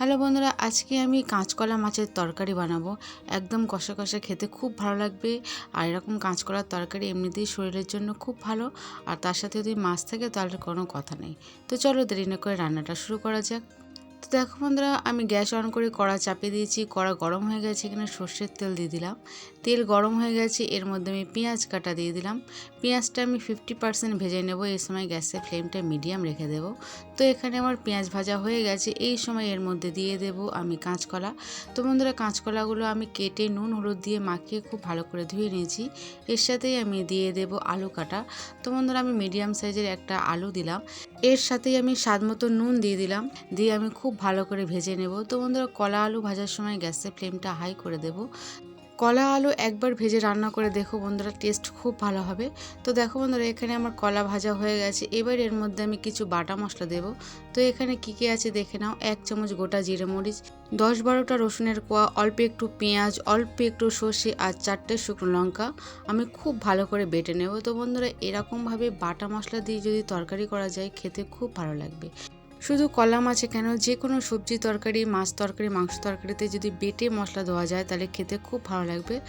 Hello বন্ধুরা, আজকে আমি কাঁচকলা মাছের তরকারি বানাবো। একদম কষা কষা খেতে খুব ভালো লাগবে। আর এরকম কাঁচকলার তরকারি এমনিতেই শরীরের জন্য খুব ভালো। আর তার সাথে যদি মাছ থাকে, তাহলে কোনো কথা নেই। তো চলো দেরি না করে রান্নাটা শুরু করা যাক। তো দেখো বন্ধুরা, আমি গ্যাস অন করে কড়া চাপিয়ে দিয়েছি। কড়া গরম হয়ে গেছে এখানে সর্ষের তেল দিয়ে দিলাম। তেল গরম হয়ে গেছে, এর মধ্যে আমি পেঁয়াজ কাটা দিয়ে দিলাম। পেঁয়াজটা আমি ফিফটি পার্সেন্ট ভেজে নেব। এই সময় গ্যাসের ফ্লেমটা মিডিয়াম রেখে দেব। তো এখানে আমার পেঁয়াজ ভাজা হয়ে গেছে। এই সময় এর মধ্যে দিয়ে দেব আমি কাঁচকলা। তো বন্ধুরা, কাঁচকলাগুলো আমি কেটে নুন, হলুদ দিয়ে মাখিয়ে খুব ভালো করে ধুয়ে নিয়েছি। এর সাথেই আমি দিয়ে দেব আলু কাটা। তো বন্ধুরা, আমি মিডিয়াম সাইজের একটা আলু দিলাম। এর সাথেই আমি স্বাদ মতো নুন দিয়ে দিলাম। দিয়ে আমি খুব ভালো করে ভেজে নেব। তো বন্ধুরা, কলা আলু ভাজার সময় গ্যাসের ফ্লেমটা হাই করে দেব। কলা আলু একবার ভেজে রান্না করে দেখো বন্ধুরা টেস্ট খুব ভালো হবে। তো দেখো বন্ধুরা, এখানে আমার কলা ভাজা হয়ে গেছে। এবার এর মধ্যে আমি কিছু বাটা মশলা দেব। তো এখানে কী কী আছে দেখে নাও। এক চামচ গোটা জিরে মরিচ, দশ বারোটা রসুনের কোয়া, অল্প একটু পেঁয়াজ, অল্প একটু সর্ষে আর চারটে শুকনো লঙ্কা। আমি খুব ভালো করে বেটে নেব। তো বন্ধুরা, এরকমভাবে বাটা মশলা দিয়ে যদি তরকারি করা যায়, খেতে খুব ভালো লাগবে। শুধু কলা মাছে কেন? যে কোনো সবজি তরকারি, মাছ তরকারি, মাংস তরকারিতে যদি বেটে মশলা দেওয়া যায়, তাহলে খেতে খুব ভালো লাগবে।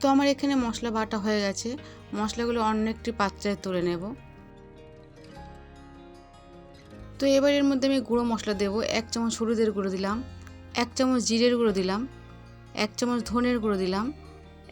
তো আমার এখানে মশলা বাটা হয়ে গেছে। মশলাগুলো অন্য একটি পাত্রে তুলে নেব। তো এবার এর মধ্যে আমি গুঁড়ো মশলা দেব। এক চামচ হলুদের গুঁড়ো দিলাম। এক চামচ জিরের গুঁড়ো দিলাম। এক চামচ ধনের গুঁড়ো দিলাম।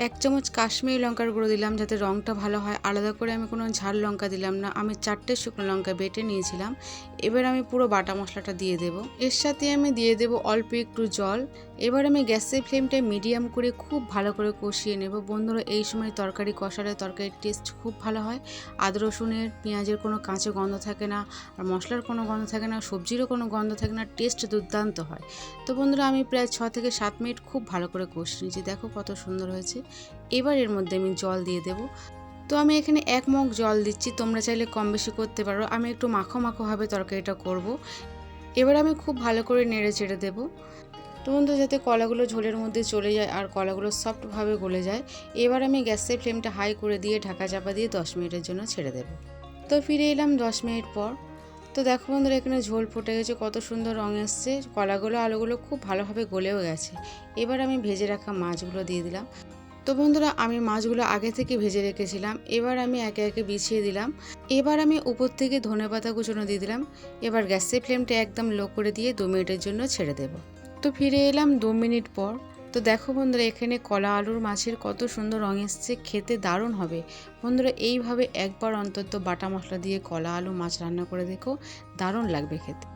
এক চামচ কাশ্মীরি লঙ্কার গুঁড়ো দিলাম যাতে রঙটা ভালো হয়। আলাদা করে আমি কোনো ঝাল লঙ্কা দিলাম না। আমি চারটে শুকনো লঙ্কা বেটে নিয়েছিলাম। এবার আমি পুরো বাটা মশলাটা দিয়ে দেব। এর সাথে আমি দিয়ে দেব অল্প একটু জল। এবার আমি গ্যাসের ফ্লেমটা মিডিয়াম করে খুব ভালো করে কষিয়ে নেব। বন্ধুরা, এই সময় তরকারি কষালে তরকারির টেস্ট খুব ভালো হয়। আদা, রসুনের, পেঁয়াজের কোনো কাঁচে গন্ধ থাকে না আর মশলার কোনো গন্ধ থাকে না, সবজিরও কোনো গন্ধ থাকে না, টেস্ট দুর্দান্ত হয়। তো বন্ধুরা, আমি প্রায় ছ থেকে সাত মিনিট খুব ভালো করে কষিয়ে নিয়েছি। দেখো কত সুন্দর হয়েছে। এবার এর মধ্যে আমি জল দিয়ে দেব। তো আমি এখানে এক মগ জল দিচ্ছি, তোমরা চাইলে কম বেশি করতে পারো। আমি একটু মাখো মাখোভাবে তরকারিটা করব। এবার আমি খুব ভালো করে নেড়ে চেড়ে দেবো। তো বন্ধু, যাতে কলাগুলো ঝোলের মধ্যে চলে যায় আর কলাগুলো সফটভাবে গলে যায়, এবার আমি গ্যাসের ফ্লেমটা হাই করে দিয়ে ঢাকা চাপা দিয়ে দশ মিনিটের জন্য ছেড়ে দেবো। তো ফিরে এলাম দশ মিনিট পর। তো দেখো বন্ধুরা, এখানে ঝোল ফুটে গেছে, কত সুন্দর রঙ এসছে। কলাগুলো, আলুগুলো খুব ভালোভাবে গলেও গেছে। এবার আমি ভেজে রাখা মাছগুলো দিয়ে দিলাম। তো বন্ধুরা, আমি মাছগুলো আগে থেকে ভেজে রেখেছিলাম। এবার আমি একে একে বিছিয়ে দিলাম। এবার আমি উপর থেকে ধনে পাতা কুচনো দিয়ে দিলাম। এবার গ্যাসের ফ্লেমটা একদম লো করে দিয়ে দু মিনিটের জন্য ছেড়ে দেব। তো ফিরে এলাম দু মিনিট পর। তো দেখো বন্ধুরা, এখানে কলা আলুর মাছের কত সুন্দর রঙ এসছে। খেতে দারুণ হবে। বন্ধুরা, এইভাবে একবার অন্তত বাটা মশলা দিয়ে কলা আলু মাছ রান্না করে দেখো, দারুণ লাগবে খেতে।